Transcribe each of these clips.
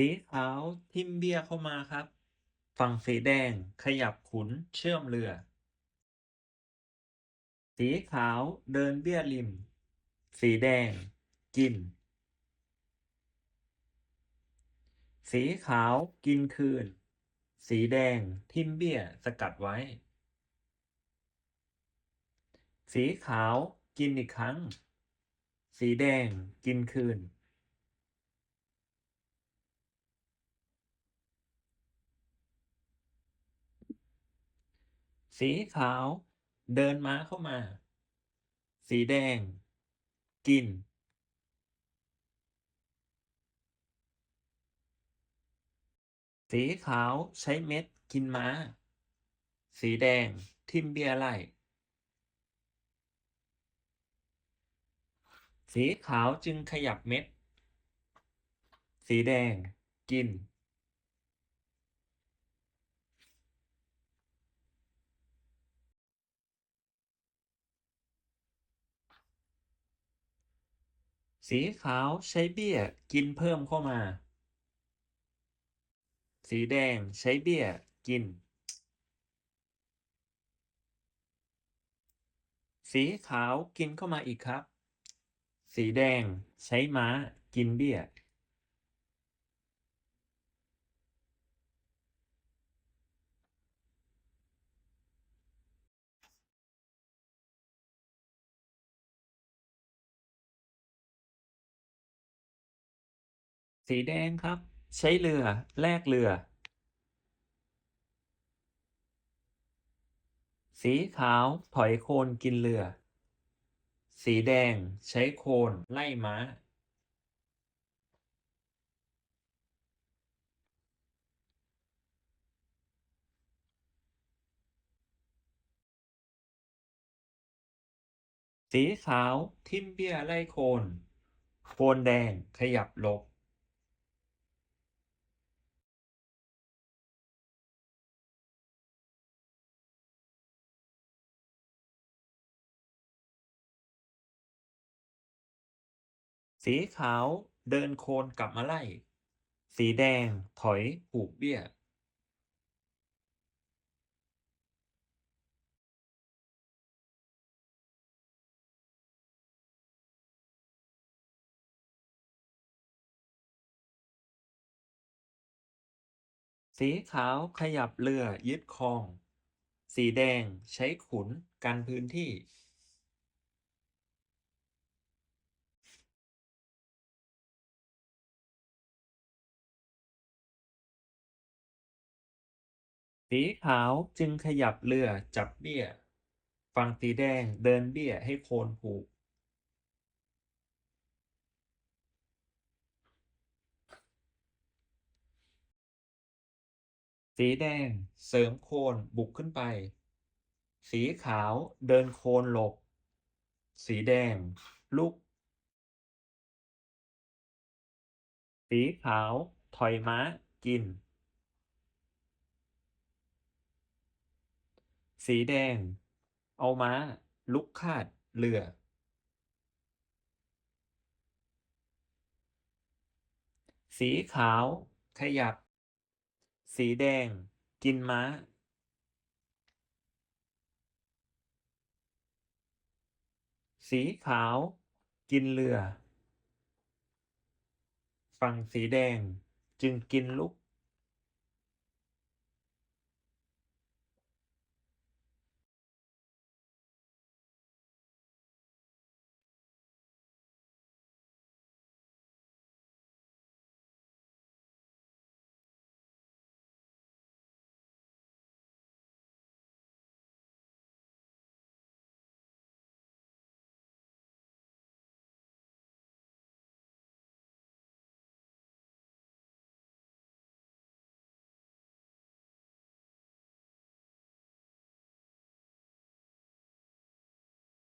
สีขาวทิมเบียเข้ามาครับ ฝั่งสีแดงขยับขุนเชื่อมเรือ สีขาวเดินเบี้ยริม สีแดง กิน สีขาวกินคืน สีแดงทิมเบี้ยสกัดไว้ สีขาวกินอีกครั้ง สีแดงกินคืน สีขาว เดินม้าเข้ามา สีแดง กิน สีขาวใช้เม็ดกินม้า สีแดงทิมเบี้ยไล่สีขาวจึงขยับเม็ด สีแดงกิน สีขาวใช้เบี้ยกินเพิ่มเข้ามา สีแดงใช้เบี้ยกิน สีขาวกินเข้ามาอีกครับ สีแดงใช้ม้ากินเบี้ย สีแดงครับ ใช้เรือแลกเรือ สีขาวถอยโคนกินเรือ สีแดงใช้โคนไล่ม้า สีขาวทิ่มเบี้ยไล่โคน โคนแดงขยับหลบ สีขาวเดินโคนกลับมาไล่ สีแดงถอยผูกเบี้ย สีขาวขยับเรือยึดครอง สีแดงใช้ขุนกันพื้นที่ สีขาวจึงขยับเรือจับเบี้ย ฝั่งสีแดงเดินเบี้ยให้โคนผูก สีแดงเสริมโคนบุกขึ้นไป สีขาวเดินโคนหลบ สีแดงลุก สีขาวถอยม้ากิน สีแดง เอาม้า ลุกคาด เรือ สีขาว ขยับ สีแดง กินม้า สีขาว กินเรือ ฝั่งสีแดงจึงกินลุก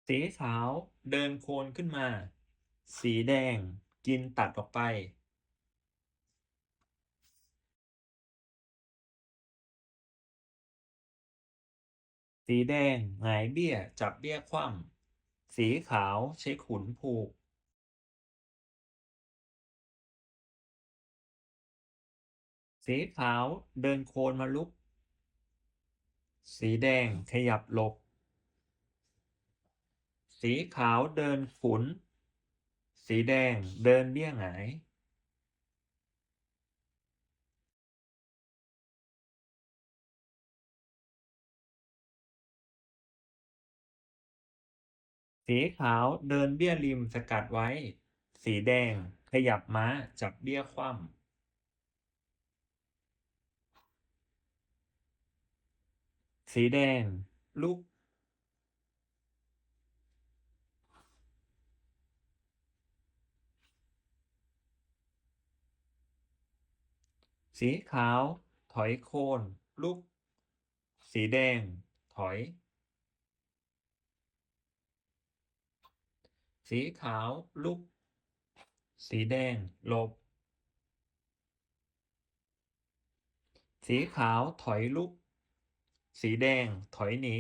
สีขาวเดินโคนขึ้นมา สีแดงกินตัดออกไป สีแดงหงายเบี้ยจับเบี้ยคว่ำสีขาวใช้ขุนผูก สีขาวเดินโคนมาลุก สีแดงขยับหลบ สีขาวเดินขุน สีแดงเดินเบี้ยหงาย สีขาวเดินเบี้ยริมสกัดไว้ สีแดงขยับม้าจับเบี้ยคว่ำสีแดง ลุก สีขาว ถอยโคนลุก สีแดง ถอย สีขาวลุก สีแดงหลบ สีขาวถอยลุก สีแดงถอยหนี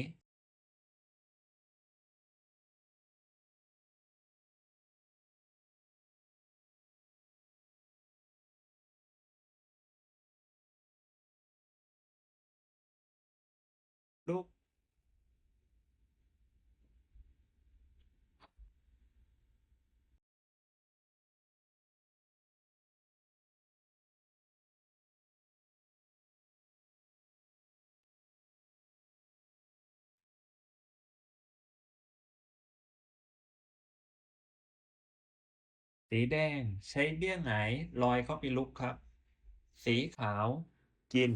ลุกสีแดงใช้เบี้ยหงายลอยเข้าไปลุกครับ สีขาว กิน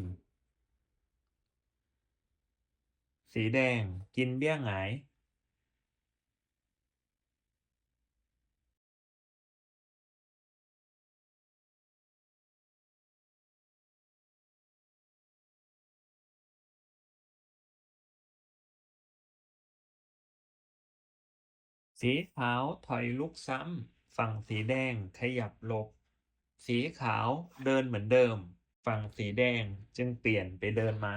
สีแดงกินเบี้ยหงายสีขาวถอยลุกซ้ำ ฝั่งสีแดงขยับหลบ สีขาวเดินเหมือนเดิม ฝั่งสีแดงจึงเปลี่ยนไปเดินม้า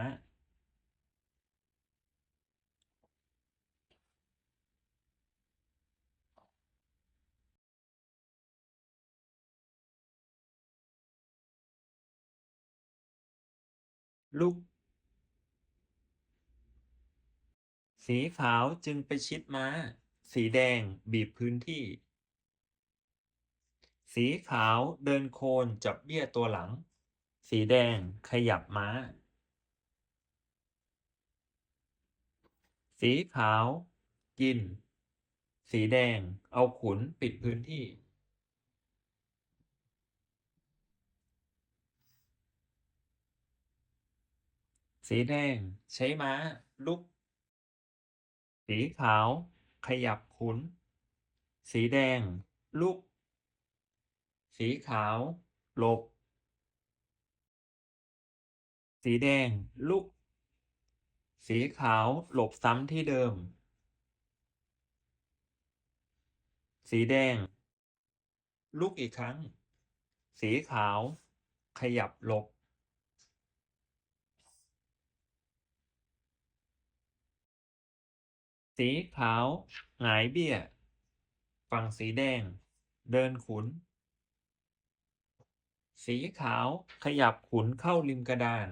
ลุก สีขาวจึงไปชิดม้า สีแดงบีบพื้นที่ สีขาวเดินโคนจับเบี้ยตัวหลัง สีแดงขยับม้า สีขาว กิน สีแดงเอาขุนปิดพื้นที่ สีแดงใช้ม้า ลุก สีขาว ขยับขุน สีแดง ลุก สีขาวหลบ สีแดง ลุก สีขาวหลบซ้ำที่เดิม สีแดง ลุกอีกครั้ง สีขาว ขยับหลบ สีขาวหงายเบี้ย ฝั่งสีแดง เดินขุน สีขาวขยับขุนเข้าริมกระดาน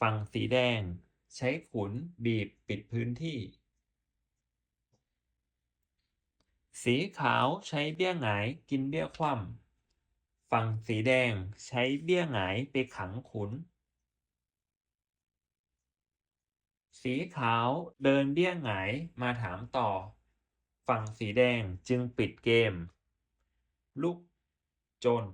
ฝั่งสีแดง ใช้ขุนบีบปิดพื้นที่ สีขาวใช้เบี้ยหงายกินเบี้ยคว่ำฝั่งสีแดงใช้เบี้ยหงายไปขังขุน สีขาวเดินเบี้ยหงายมาถามต่อ ฝั่งสีแดงจึงปิดเกมลุกจน